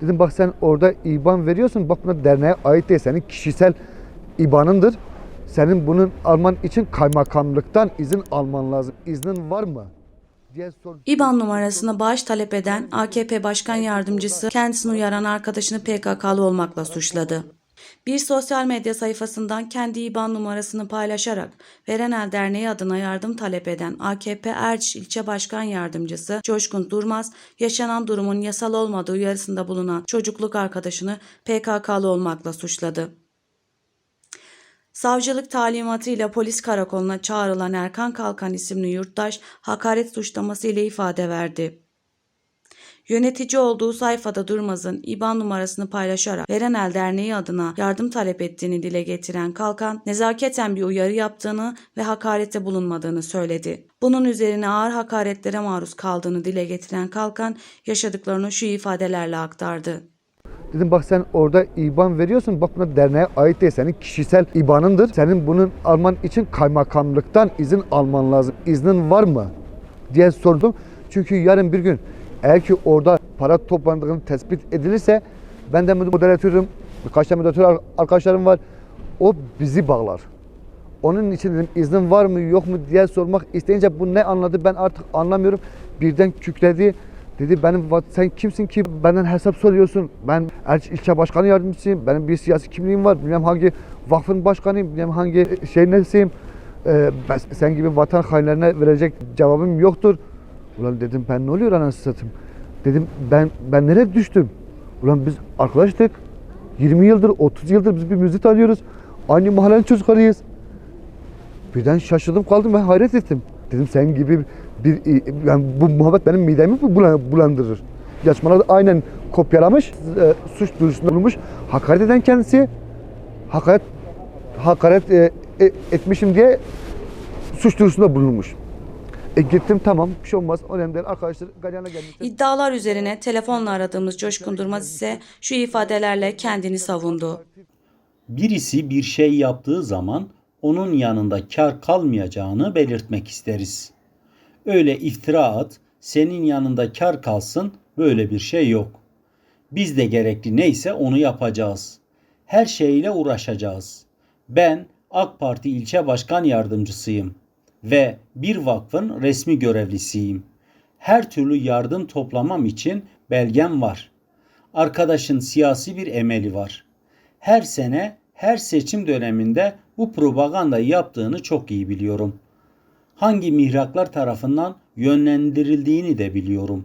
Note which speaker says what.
Speaker 1: Dedim bak sen orada IBAN veriyorsun. Bak buna derneğe ait değil. Senin kişisel IBAN'ındır. Senin bunun alman için kaymakamlıktan izin alman lazım. İznin var mı?
Speaker 2: İBAN numarasına bağış talep eden AKP Başkan Yardımcısı kendisini uyaran arkadaşını PKK'lı olmakla suçladı. Bir sosyal medya sayfasından kendi İBAN numarasını paylaşarak Verenel Derneği adına yardım talep eden AKP Erciş İlçe Başkan Yardımcısı Coşkun Durmaz, yaşanan durumun yasal olmadığı uyarısında bulunan çocukluk arkadaşını PKK'lı olmakla suçladı. Savcılık talimatıyla polis karakoluna çağrılan Erkan Kalkan isimli yurttaş hakaret suçlaması ile ifade verdi. Yönetici olduğu sayfada Durmaz'ın IBAN numarasını paylaşarak Verenel Derneği adına yardım talep ettiğini dile getiren Kalkan, nezaketen bir uyarı yaptığını ve hakarete bulunmadığını söyledi. Bunun üzerine ağır hakaretlere maruz kaldığını dile getiren Kalkan, yaşadıklarını şu ifadelerle aktardı.
Speaker 1: Dedim bak sen orada IBAN veriyorsun. Bak buna derneğe ait değil. Senin kişisel IBAN'ındır. Senin bunun alman için kaymakamlıktan izin alman lazım. İznin var mı? diye sordum. Çünkü yarın bir gün eğer ki orada para toplandığını tespit edilirse ben de moderatörüm, birkaç tane moderatör arkadaşlarım var. O bizi bağlar. Onun için dedim iznin var mı yok mu diye sormak isteyince bu ne anladı ben artık anlamıyorum. Birden kükredi. Dedi benim sen kimsin ki benden hesap soruyorsun? Ben ilçe başkanı yardımcısıyım. Benim bir siyasi kimliğim var. Bilmem hangi vakfın başkanıyım. Bilmem hangi şey nesiyim. Ee, ben sen gibi vatan hainlerine verecek cevabım yoktur. Ulan dedim ben ne oluyor anasını satayım. Dedim ben ben nereye düştüm? Ulan biz arkadaştık. 20 yıldır 30 yıldır biz birbirimizi tanıyoruz. Aynı mahallenin çocuklarıyız. Birden şaşırdım kaldım ve hayret ettim. Dedim sen gibi bir yani bu muhabbet benim midemi mi bulan- bulandırır? Yazmaları aynen kopyalamış, e, suç duyurusunda bulunmuş. Hakaret eden kendisi hakaret hakaret e, e, etmişim diye suç duyurusunda bulunmuş. E gittim tamam bir şey olmaz. Önemli değil. Arkadaşlar galyana gelmişler.
Speaker 2: İddialar üzerine telefonla aradığımız Coşkun Durmaz ise şu ifadelerle kendini savundu.
Speaker 3: Birisi bir şey yaptığı zaman onun yanında kar kalmayacağını belirtmek isteriz. Öyle iftira at, senin yanında kar kalsın böyle bir şey yok. Biz de gerekli neyse onu yapacağız. Her şeyle uğraşacağız. Ben AK Parti ilçe başkan yardımcısıyım ve bir vakfın resmi görevlisiyim. Her türlü yardım toplamam için belgem var. Arkadaşın siyasi bir emeli var. Her sene her seçim döneminde bu propagandayı yaptığını çok iyi biliyorum. Hangi mihraklar tarafından yönlendirildiğini de biliyorum.